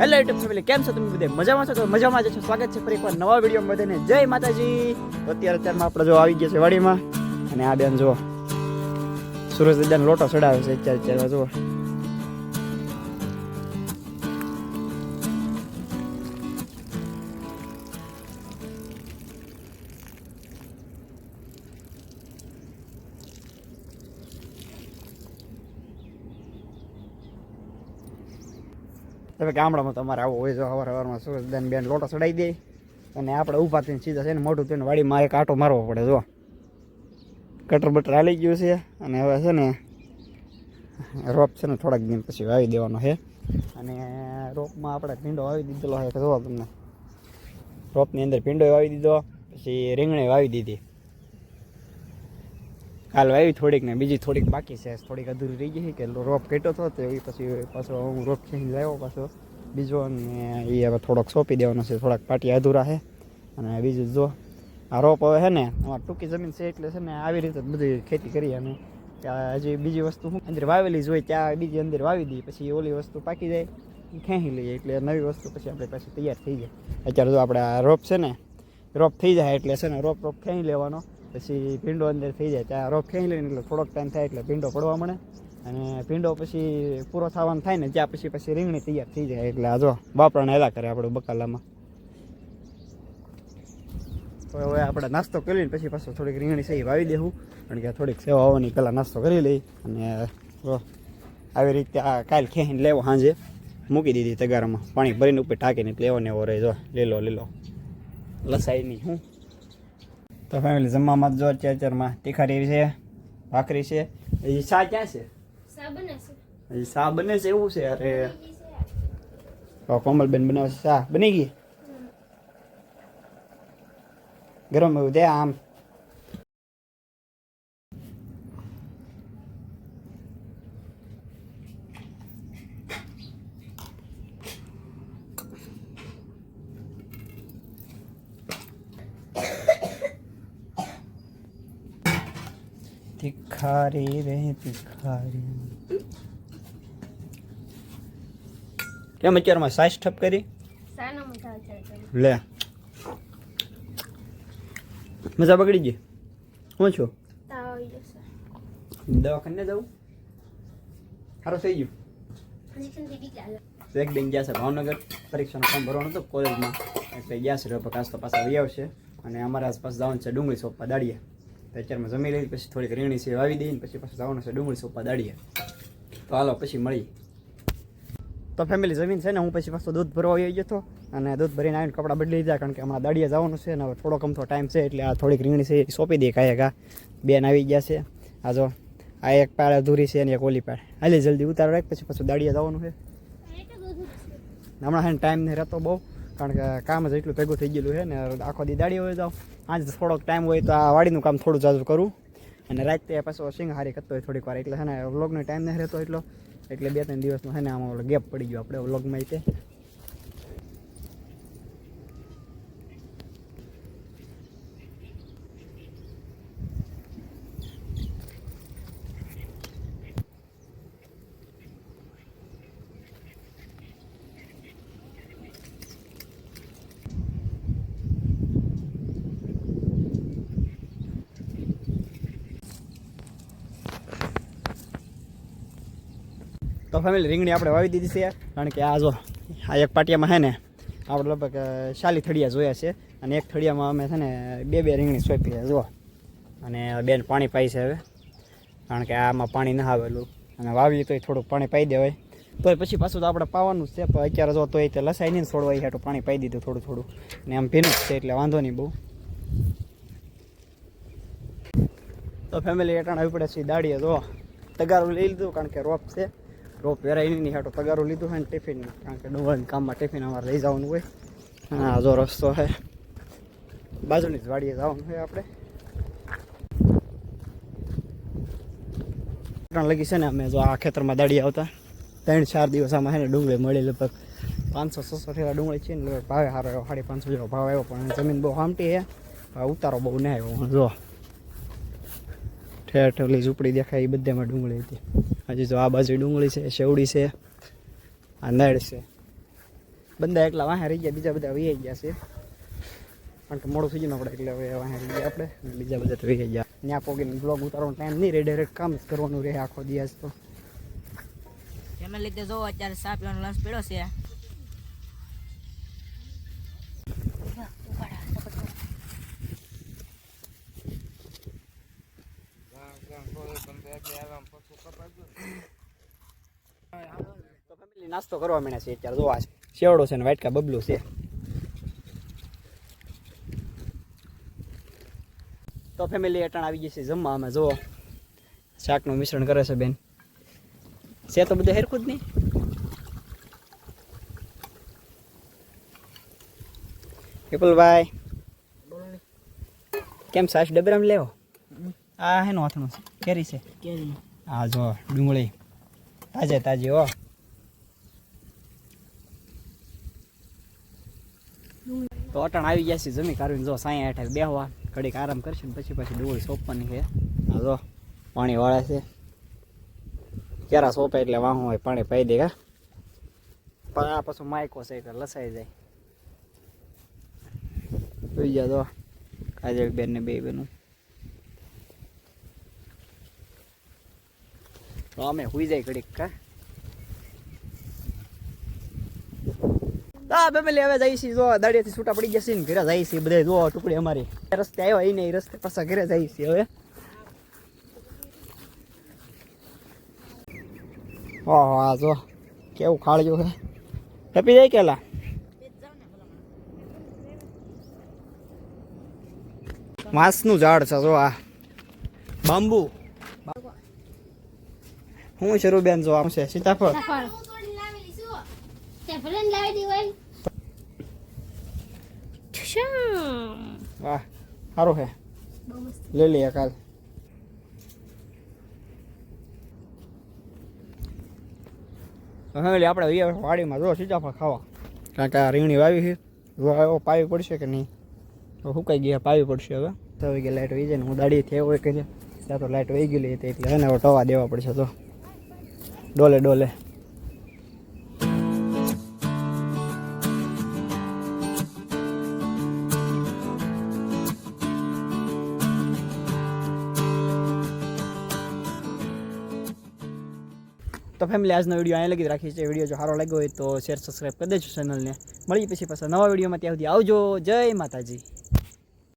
Hello YouTube family કેમ છો તમે બધે? મજામાં છો? તો મજામાં જ છો. સ્વાગત છે ફરી એકવાર નવા વીડિયો બધાને. જય માતાજી. તો અત્યારે અત્યારમાં આપણે જો આવી ગયા છે વાડીમાં. અને આ બેન જુઓ સુરજ દાદાને લોટો ચડાવે છે અત્યારે અત્યારે, જુઓ. હવે ગામડામાં તમારે આવો હોય તો સવાર સવારમાં દેન બેન લોટો ચડાવી દે. અને આપણે ઊભા થઈને સીધા છે ને મોટું થઈને વાડીમાં એક આટો મારવો પડે, જો. કટર બટર હાલી ગયું છે અને હવે છે ને રોપ છે ને થોડાક દિન પછી વાવી દેવાનો છે. અને રોપમાં આપણે ભીંડો વાવી દીધેલો છે જોવો તમને. રોપની અંદર ભીંડો વાવી દીધો, પછી રીંગણી વાવી દીધી. કાલ વાવી થોડીક ને બીજી થોડીક બાકી છે. થોડીક અધૂરી રહી ગઈ કે રોપ કેટો હતો તો એ પછી પાછો હું રોપ ખેંચી લાવ્યો પાછો. બીજો અને એ હવે થોડોક સોંપી દેવાનો છે. થોડાક પાટી અધૂરા છે. અને બીજું જો, આ રોપ હવે છે ને અમારે ટૂંકી જમીન છે એટલે છે ને આવી રીતે બધી ખેતી કરી અને હજી બીજી વસ્તુ હું અંદર વાવેલી જ હોય ત્યાં બીજી અંદર વાવી દઈએ, પછી ઓલી વસ્તુ પાકી જાય ખેંચી લઈએ. એટલે નવી વસ્તુ પછી આપણે પાછી તૈયાર થઈ જાય. અત્યારે જો આપણે આ રોપ છે ને, રોપ થઈ જાય એટલે છે ને રોપ રોપ ખેંચી લેવાનો. પછી ભીંડો અંદર થઈ જાય, ત્યાં રોપ ખેંચી લઈને એટલે થોડોક ટાઈમ થાય એટલે ભીંડો પડવા મળે. અને ભીંડો પછી પૂરો થવાનો થાય ને ત્યાં પછી પછી રીંગણી તૈયાર થઈ જાય. એટલે આ જો બાપરાને હેલા કરે આપણે બકાલામાં. હવે આપણે નાસ્તો કરી લઈને પછી પાછું થોડીક રીંગણી સહી વાવી દેવું કારણ કે થોડીક સેવા આવવાની, પહેલાં નાસ્તો કરી લઈ. અને આવી રીતે આ કાલ ખેંચીને લેવો સાંજે. મૂકી દીધી તગારામાં. પાણી ભરીને ઉપર ટાંકીને લેવો ને એવો રહે. જો, લીલો લીલો. લસાઈ નહીં હું. તો ફેમિલી જમવામાં જો ચેચરમાં ચારમાં તીખારી છે ભાખરી છે. એ સા ક્યાં છે? હજી સા બને છે એવું છે? અરે. તો કોમલબેન બનાવશે છે શા? બની ગઈ? ગરમ એવું દે આમ. તીખારી રે ભિખારી કેમ અત્યારમાં સાઈઝ ઠપ કરી? લે. મજા બગડી ગઈ? હું છું? દવાખાને જવું? સારું થઈ ગયું? એક બેન ગયા છે ભાવનગર. પરીક્ષાનો ફોર્મ ભરવાનું હતું કોલેજમાં. એટલે ગયા છે પ્રકાશ તો પાછા આવી આવશે. અને અમારા આસપાસ જવાનું છે ડુંગળી સોપા દાડીએ. અત્યારમાં જમી લઈ પછી થોડીક રીંગણી છે વાવી દઈને પછી પાછું જવાનું છે ડુંગળી સોપા દાડીએ તો હાલો, પછી મળી તો ફેમિલી જમીન છે ને, હું પછી પાછો દૂધ ભરવા આવી ગયો હતો અને દૂધ ભરીને આવીને કપડાં બદલી લીધા કારણ કે હમણાં દાડીએ જવાનું છે અને હવે થોડો કમથો ટાઈમ છે એટલે આ થોડીક રીંગણી છે એ સોંપી દે કાંઈ કા બેન આવી ગયા છે. આ જો, આ એક પાળ અધૂરી છે અને એક ઓલી પાળ. હાલે, જલ્દી ઉતાર રાખ, પછી પાછું દાડીએ જવાનું છે. હમણાં ટાઈમ નહીં રહેતો બહુ. કારણ કે કામ જ એટલું ભેગું થઈ ગયેલું છે ને આખો દી દાડી હોય જાવ આજ થોડોક ટાઈમ હોય તો આ વાડીનું કામ થોડું જાજુ કરું. અને રાતે પાછો સિંહારી કરતો હોય થોડીક વાર. એટલે છે ને વ્લોગનો ટાઈમ નહીં રહેતો એટલો. એટલે બે ત્રણ દિવસનો છે ને, આમાં ગેપ પડી ગયો આપણે વ્લોગમાં તે. તો ફેમિલી રીંગણી આપણે વાવી દીધી છે, કારણ કે આ જો, આ એક પાટિયામાં છે ને, આપણે લગભગ શાલી થળિયા જોયા છે, અને એક થળિયામાં અમે છે ને બે બે રીંગણી સોંપી છે જો અને બેન પાણી પાઈ છે હવે, કારણ કે આમાં પાણી ના આવેલું. અને વાવીએ તોય થોડુંક પાણી પાઈ દેવાય. તોય પછી પાછું તો આપણે પાવાનું છે, પણ અત્યારે જો તોય તે લસાઈ નહીં છોડવા એ હાટું પાણી પાઈ દીધું થોડું થોડું. અને આમ ભીનું છે, એટલે વાંધો નહીં બહુ. તો ફેમિલી એટાણ આવી પડે છે દાડીએ જો તગારું લઈ લીધું, કારણ કે રોપ છે. રોપ વેરાય નહીં હાટો પગારો લીધું હોય ને ટિફિન કારણ કે ડુંગળીના કામમાં ટિફિન અમારે લઈ જવાનું હોય. હા, જો રસ્તો છે બાજુની જ વાડીએ જવાનું હોય આપણે. ત્રણ લગી છે ને, અમે જો આ ખેતરમાં દાડી આવતા. ત્રણ ચાર દિવસ આમાં છે ને ડુંગળી મળી લગભગ પાંચસો છસો ઠેલા ડુંગળી છે ને ભાવે સારો આવ્યો સાડી પાંચસો જેવો ભાવ આવ્યો, પણ જમીન બહુ આમટી છે ઉતારો બહુ ના આવ્યો જો. ઠેર ઠેરલી ઝૂંપડી દેખાય, એ બધામાં ડુંગળી હતી. હજી જો આ બાજુ ડુંગળી છે, શેવડી છે, આ નળ છે. બંદા એકલા વાહે રહી ગયા, બીજા બધા વહી ગયા છે. કારણ કે મોડું થઈ ગયું આપણે, એટલે હવે વાહે રહી ગયા આપણે બીજા બધા તો ગયા. ત્યાં પોગીને બ્લોગ ઉતારવાનો ટાઈમ નહીં રહે ડાયરેક્ટ કામ જ કરવાનું રહે આખો દિવસ તો. એમને લીધે જોવો અત્યારે સાપ લંચ પીડ્યો છે. નાસ્તો કરવા માંડ્યા છે અત્યારે, જોવા શેવડો છે ને વાટકા બબલું છે. તો ફેમિલી અટાણ આવી ગઈ છે જમવા અમે જુઓ. શાકનું મિશ્રણ કરે છે બેન. છે તો બધું હેરખું જ નહીં? વિપુલભાઈ, કેમ સાસ ડબરામ લેવો? આ હેનું હાથનું છે? કેરી છે? કેરી. આ જો ડુંગળી. તાજે તાજી હો. તો અટણ આવી ગયા છે જમી કાઢવીને જો સાંઈ હેઠે બેહવા. ઘડીક આરામ કરશે ને પછી પછી ડુંગળી સોંપવાની છે. આ જો પાણી વાળે છે. ક્યારા સોંપે એટલે વાહું હોય પાણી પાઈ દે કા પણ આ પાછું માયકો છે એટલે લસાઈ જાય. જોઈ ગયા તો કાજલ બેન ને બે બેનું તો અમે હુઈ જાય ઘડીક કા હા ફેમિલી હવે જઈ છીએ, જો, દાડિયાથી છૂટા પડી જશે ને, ઘરે જઈ છીએ બધા, જો, ટુકડી અમારી. રસ્તે આવ્યો એ નહીં રસ્તે પાછા ઘરે જઈ છીએ હવે. હા હા, જો, કેવું ખાળ્યું છે. હેપી જાય કેલા? વાંસનું ઝાડ છે, જો, આ. બાંબુ. હું શરૂ બેન જો આવશે. છે સીતાફળ. વાહ સારું છે લઈ લઈએ કાલ. આપણે વાડીમાં જો સીતાફળ ખાવા. કારણ કે આ રીંગણી વાવી છે. જો એવો પાવી પડશે કે નહીં? તો સુકાઈ ગયા પાવી પડશે હવે? તો આવી ગયા લાઈટ વહી જાય ને હું દાડી થયો હોય કે ત્યાં તો લાઈટ વહી ગયેલી હતી એટલે એને હવે ટવા દેવા પડશે તો ડોલે ડોલે. તો ફેમિલી આજનો વીડિયો અહીંયા લગી રાખીએ છીએ. વીડિયો જો સારો લાગ્યો હોય તો શેર સબસ્ક્રાઈબ કરી દેજો ચેનલને મળી પછી પાછા નવા વિડીયોમાં. ત્યાં સુધી આવજો. જય માતાજી.